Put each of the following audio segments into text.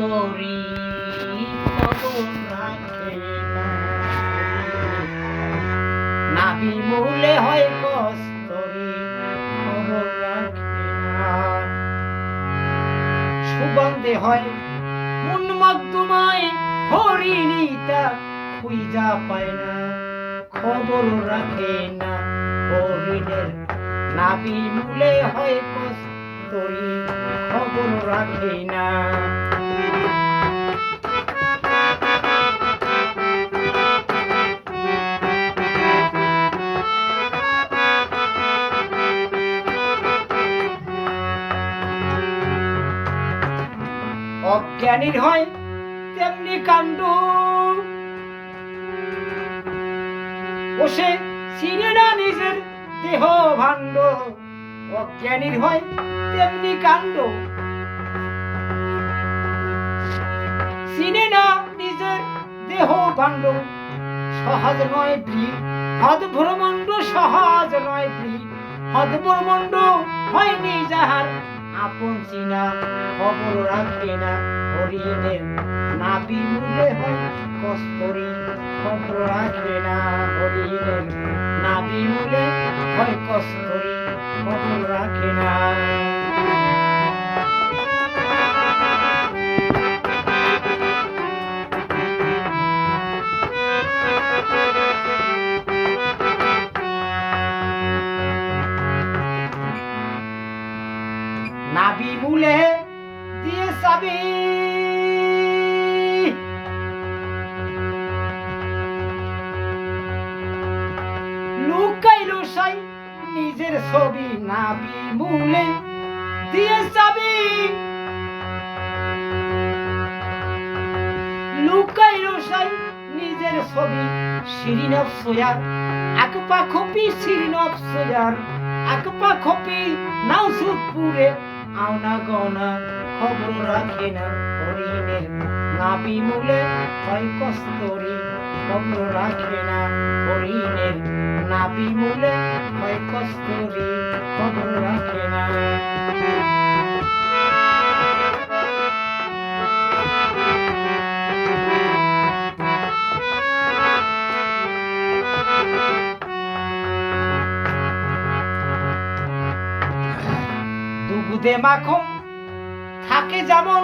কস্তরি খবর রাখে না নাবি হয় কস্তরি খবর রাখে না সুগন্ধে হয় উন্মগ্ধমায় হরিণীতা খুঁজা পায় না খবর রাখে না হরিণের নাবি মূলে হয় কস্তরি, খবর রাখে না। অজ্ঞানীর হয়, তেমনি কাণ্ড। চিনে না নিজের দেহ ভাণ্ড, অজ্ঞানীর হয়, তেমনি কাণ্ড। চিনে না নিজের দেহ ভাণ্ড, সহজ নয় বৃ হদ ভ্রমণ্ড সহজ নয় বৃ হদ ভ্রমণ্ড হয়নি যাহার আপন চিনা, খবর রাখে না হরিণের না বিমূলে হয়, কস্তরি, খবর রাখে না হরিণের না বিমূলে হয়, কস্তরি, খবর রাখে না। লুকাইলো সাই, নিজের ছবি নাবি মূলে, দিয়ে যাবি। লুকাইলো সাই, নিজের ছবি শিরিনব সোয়ার আকপা খপি শিরিনব সোয়ার আকপা খপি নাও সুদপুরে আওনা গনা খবর রাখে না হরিণের নাবি মূলে হয় কস্তরি, খবর রাখে না হরিণের নাবি মূলে হয় কস্তরি, খবর রাখে না। দুগুদে মাখন থাকে যেমন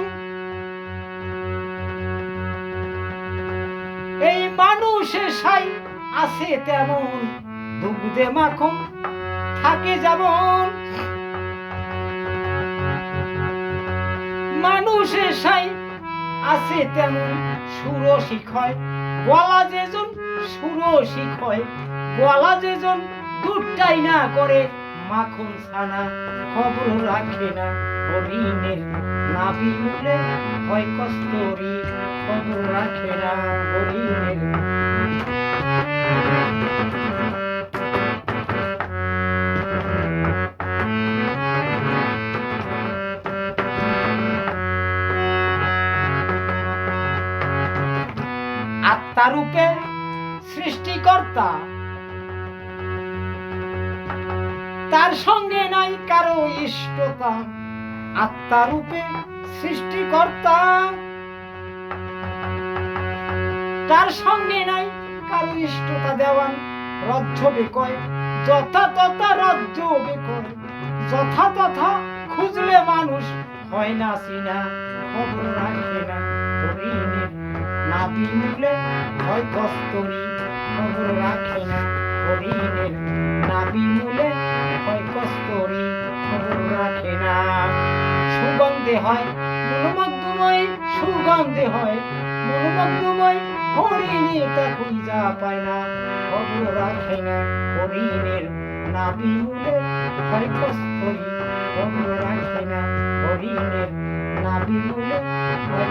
এই মানুষের সাই আছে তেমন দুগুদে মাখন থাকে যেমন। মানুষের সাই আছে তেমন, সুরসিক হয় গলা যেজন সুরসিক হয় গলা যেজন দুধটাই না করে মাখন ছানা, খবর রাখে না হরিণের নাবি মূলে হয় কস্তরি, খবর রাখে না হরিণের আত্মারূপে সৃষ্টিকর্তা তার সঙ্গে নাই কারও ইষ্টতা। আত্মারূপে সৃষ্টিকর্তা। তার সঙ্গে নাই কারও ইষ্টতা দেওয়ান। রজ্জ বেকয়, যথা তথা রজ্জ বেকয়। যথা তথা খুঁজলে মানুষ হয় না চিনা, খবর রাখে না হরিণের নাবি মূলে হয় কস্তরি খবর রাখে না। হরিণের নাবি মূলে হয় কস্তরি রাখে না। সুগন্ধে হয় মনোমগ্ধময়, সুগন্ধে হয় মনোমগ্ধময়, হরিণী তা খুঁজা পায় না। খবর রাখে না হরিণের নাবি মূলে হয় কস্তরি খবর রাখে না হরিণের নাবি মূলে হয়